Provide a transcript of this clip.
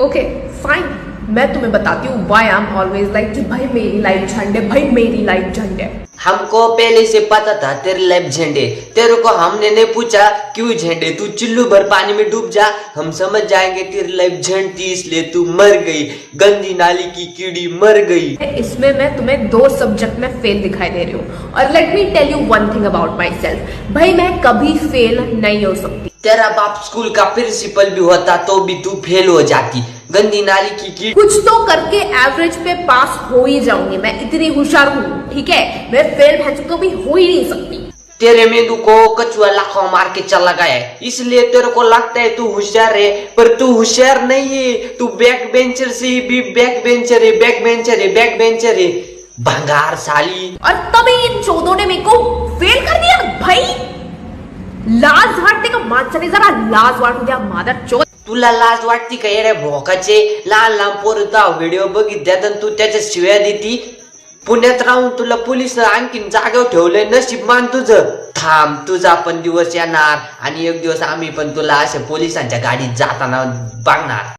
Okay fine मैं तुम्हें बताती हूँ why I am always like कि भाई मेरी लाइफ झंड है भाई मेरी लाइफ झंड. है हमको पहले से पता था तेरे लाइफ झंडे। तेरे को हमने नहीं पूछा क्यों झंडे? तू चिल्लू भर पानी में डूब जा। हम समझ जाएँगे तेरी लाइफ झंडी इसलिए तू मर गई। गंदी नाली की कीड़ी मर गई। इसमें मैं तुम्हें दो सब्जेक्ट में फेल दिखाई दे रही हूँ। और let me tell you one thing about myself भाई मैं कभी फेल नहीं हो सकती। तेरा बाप स्कूल का प्रिंसिपल भी होता तो भी तू फेल हो जाती। गंदी नाली की कीड़ी कुछ तो करके एवरेज पे पास हो ही जाऊँगी। मैं इतनी होशियार हूँ ठीक है? मैं फेल भैंस कभी हो ही नहीं सकती। तेरे मेंदू को कछुआ लाखों मार के चला गया है। इसलिए तेरे को लगता है तू होशियार है पर तू होशियार नहीं है। तू बैक बेंचर से भी बैक बेंचर है बैक बेंचर है बैक बेंचर है। भंगार साली और तभी इन चौधों ने मेरे को फेल कर दिया भाई! लाज वाटते का माणसाने जरा लाज वाटू द्या मादर चोद तुला लाज वाटती का? येड्या भोकाचे लहान लहान पोरता व्हिडिओ बघितल्यात आणि तू त्याच्या शिव्या देती. पुण्यात राहून तुला पोलीस आणखीन जागेवर ठेवलंय नशीब मान तुझं. थांब तुझा पण दिवस येणार आणि एक दिवस आम्ही पण तुला असे पोलिसांच्या गाडीत जाताना बघणार.